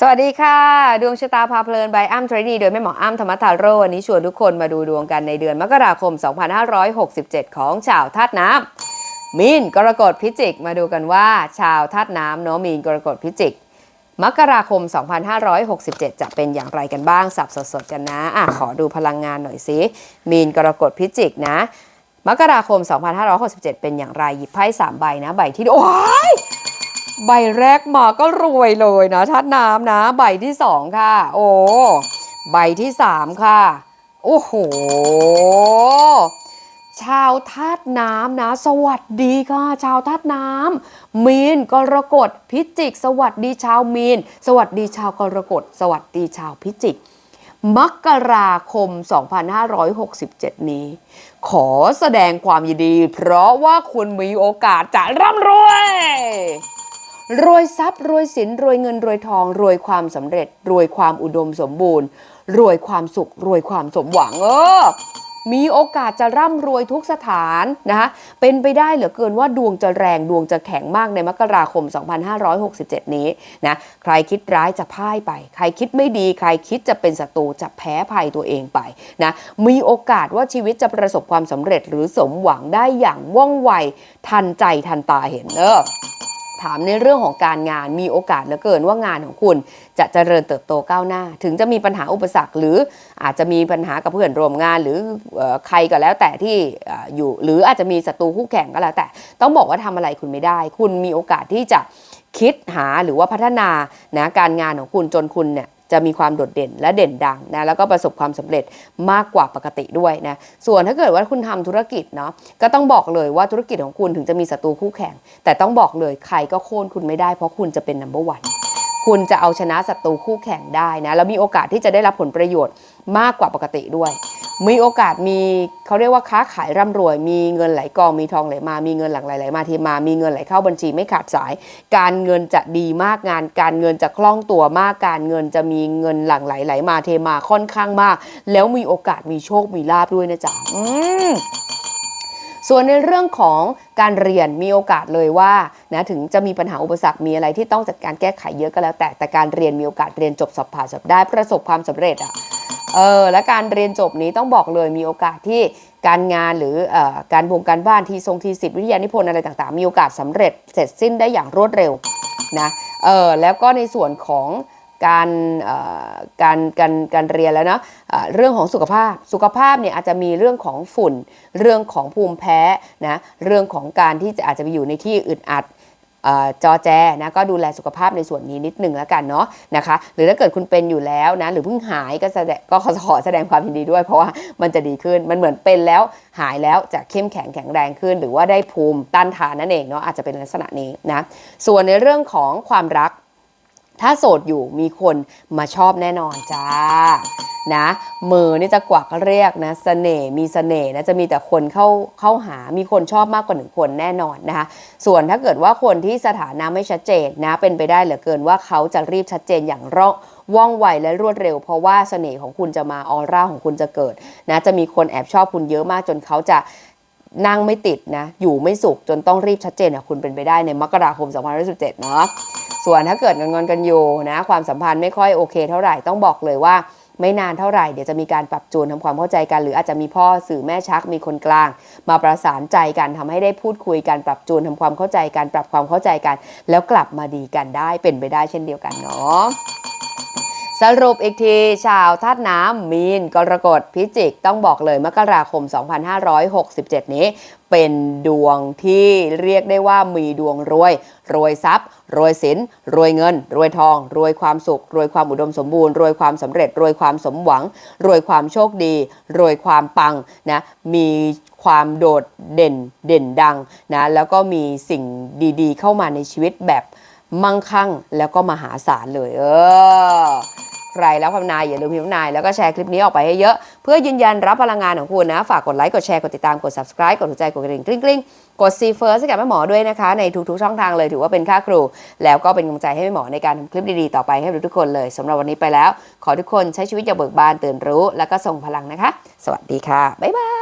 สวัสดีค่ะ ดวงชะตาพาเพลินบอ้ำเทรนีโดยแม่หมออ้ำธรรมทาโรวันนี้ชวนทุกคนมาดูดวงกันในเดือนมกราคม 2567 ของชาวธาตุน้ำมีนกรกฎพิจิกมาดูกันว่า ชาวธาตุน้ำเนาะมีนกรกฎพิจิก มกราคม 2567 จะเป็นอย่างไรกันบ้างสับสดๆกันนะอะขอดูพลังงานหน่อยสิมีนกรกฎพิจิกนะ มกราคม 2567 เป็นอย่างไรหยิบไพ่สามใบนะใบที่โอ้ย ใบแรกมาก็รวยเลยนะทัดน้ำนะ ใบที่สองค่ะ โอ้ ใบที่สามค่ะ โอ้โห ชาวธาตุน้ำนะ สวัสดีค่ะ ชาวธาตุน้ำมีนกรกฎพิจิก สวัสดีชาวมีน สวัสดีชาวกรกฎสวัสดีชาวพิจิกมกราคม 2567 นี้ ขอแสดงความยินดี เพราะว่าคุณมีโอกาสจะร่ำรวย รวยทรัพย์รวยสินรวยเงินรวยทอง รวยความสำเร็จ รวยความอุดมสมบูรณ์ รวยความสุข รวยความสมหวังเออมีโอกาสจะร่ำรวยทุกสถานนะคะเป็นไปได้เหลือเกินว่าดวงจะแรงดวงจะแข็งมากในมกราคม 2567 นี้นะใครคิดร้ายจะพ่ายไป ใครคิดไม่ดี ใครคิดจะเป็นศัตรูจะแพ้ภัยตัวเองไปนะมีโอกาสว่าชีวิตจะประสบความสำเร็จหรือสมหวังได้อย่างว่องไวทันใจทันตาเห็นเออ ถามในเรื่องของการงานมีโอกาสเหลือเกินว่างานของคุณจะเจริญเติบโตก้าวหน้า ถึงจะมีปัญหาอุปสรรค หรืออาจจะมีปัญหากับเพื่อนร่วมงาน หรือใครก็แล้วแต่ที่อยู่ หรืออาจจะมีศัตรูคู่แข่งก็แล้วแต่ ต้องบอกว่าทำอะไรคุณไม่ได้ คุณมีโอกาสที่จะคิดหาหรือว่าพัฒนานะการงานของคุณจนคุณเนี่ย จะมีความโดดเด่นและเด่นดังนะแล้วก็ประสบความสำเร็จมากกว่าปกติด้วยนะส่วนถ้าเกิดว่าคุณทำธุรกิจเนาะก็ต้องบอกเลยว่าธุรกิจของคุณถึงจะมีศัตรูคู่แข่ง แต่ต้องบอกเลยใครก็โค่นคุณไม่ได้เพราะคุณจะเป็น number one คุณจะเอาชนะศัตรูคู่แข่งได้นะแล้วมีโอกาสที่จะได้รับผลประโยชน์มากกว่าปกติด้วย มีโอกาสมีเขาเรียกว่าค้าขายร่ำรวย มีเงินไหลกองมีทองไหลมา มีเงินหลั่งไหลไหลมาเทมา มีเงินไหลเข้าบัญชีไม่ขาดสาย การเงินจะดีมากงาน การเงินจะคล่องตัวมากการเงินจะมีเงินหลั่งไหลไหลมาเทมาค่อนข้างมาก แล้วมีโอกาสมีโชคมีลาบด้วยนะจ๊ะอืมส่วนในเรื่องของการเรียนมีโอกาสเลยว่านะถึงจะมีปัญหาอุปสรรคมีอะไรที่ต้องจัดการแก้ไขเยอะก็แล้วแต่แต่การเรียนมีโอกาสเรียนจบสอบผ่านสอบได้ประสบความสำเร็จอะ เออและการเรียนจบนี้ต้องบอกเลยมีโอกาสที่การงานหรือออการวงการบ้านที่ทรงทีสิทธิวิทยานิพนธ์อะไรต่างๆ มีโอกาสสำเร็จเสร็จสิ้นได้อย่างรวดเร็วนะเออแล้วก็ในส่วนของการการการการเรียนแล้วเนาะเรื่องของสุขภาพสุขภาพเนี่ยอาจจะมีเรื่องของฝุ่น เรื่องของภูมิแพ้นะเรื่องของการที่จะอาจจะไปอยู่ในที่อึดอัด จอแจนะก็ดูแลสุขภาพในส่วนนี้นิดหนึ่งแล้วกันเนาะนะคะ หรือถ้าเกิดคุณเป็นอยู่แล้วนะหรือเพิ่งหายก็แสดงก็ขอแสดงความยินดีด้วย เพราะว่ามันจะดีขึ้นมันเหมือนเป็นแล้วหายแล้วจะเข้มแข็งแข็งแรงขึ้น หรือว่าได้ภูมิต้านทานนั่นเองเนาะอาจจะเป็นลักษณะนี้นะส่วนในเรื่องของความรัก ถ้าโสดอยู่มีคนมาชอบแน่นอนจ้านะมือนี่จะกวักเรียกนะเสน่ห์มีเสน่ห์นะจะมีแต่คนเข้าเข้าหามีคนชอบมากกว่าหนึ่งคนแน่นอนนะคะส่วนถ้าเกิดว่าคนที่สถานะไม่ชัดเจนนะเป็นไปได้เหลือเกินว่าเขาจะรีบชัดเจนอย่างร่องว่องไวและรวดเร็ว เพราะว่าเสน่ห์ของคุณจะมาออร่าของคุณจะเกิดนะจะมีคนแอบชอบคุณเยอะมากจนเขาจะนั่งไม่ติดนะอยู่ไม่สุขจนต้องรีบชัดเจนกับคุณเป็นไปได้ในมกราคม 2017 เนาะ ส่วนถ้าเกิดงอนๆกันอยู่นะความสัมพันธ์ไม่ค่อยโอเคเท่าไหร่ต้องบอกเลยว่าไม่นานเท่าไหร่เดี๋ยวจะมีการปรับจูนทำความเข้าใจกัน หรืออาจจะมีพ่อสื่อแม่ชักมีคนกลาง มาประสานใจกันทำให้ได้พูดคุยกันปรับจูนทำความเข้าใจกันปรับความเข้าใจกัน แล้วกลับมาดีกันได้เป็นไปได้เช่นเดียวกันเนาะ สรุปอีกทีชาวธาตุน้ำมีน กรกฎพิจิกต้องบอกเลยมกราคม 2567 นี้เป็นดวงที่เรียกได้ว่ามีดวงรวย รวยทรัพย์ รวยสิน รวยเงิน รวยทอง รวยความสุข รวยความอุดมสมบูรณ์ รวยความสำเร็จ รวยความสมหวัง รวยความโชคดี รวยความปังนะมีความโดดเด่นเด่นดังนะแล้วก็มีสิ่งดีๆ เข้ามาในชีวิตแบบมั่งคั่งแล้วก็มหาศาลเลยเออ ใครแล้วคำนายอย่าลืมพิมพ์นายแล้วก็แชร์คลิปนี้ออกไปให้เยอะ เพื่อยืนยันรับพลังงานของคุณนะ ฝากกดไลค์กดแชร์กดติดตามกด subscribe กดหัวใจกดกระดิ่งกริ๊งกริ๊งกดซีเฟิร์สให้กับแม่หมอด้วยนะคะ ในทุกๆช่องทางเลยถือว่าเป็นค่าครู แล้วก็เป็นกำลังใจให้แม่หมอในการทำคลิปดีๆต่อไปให้ทุกคนเลยสำหรับวันนี้ไปแล้ว ขอทุกคนใช้ชีวิตอย่าเบิกบานตื่นรู้ แล้วก็ส่งพลังนะคะ สวัสดีค่ะบ๊ายบาย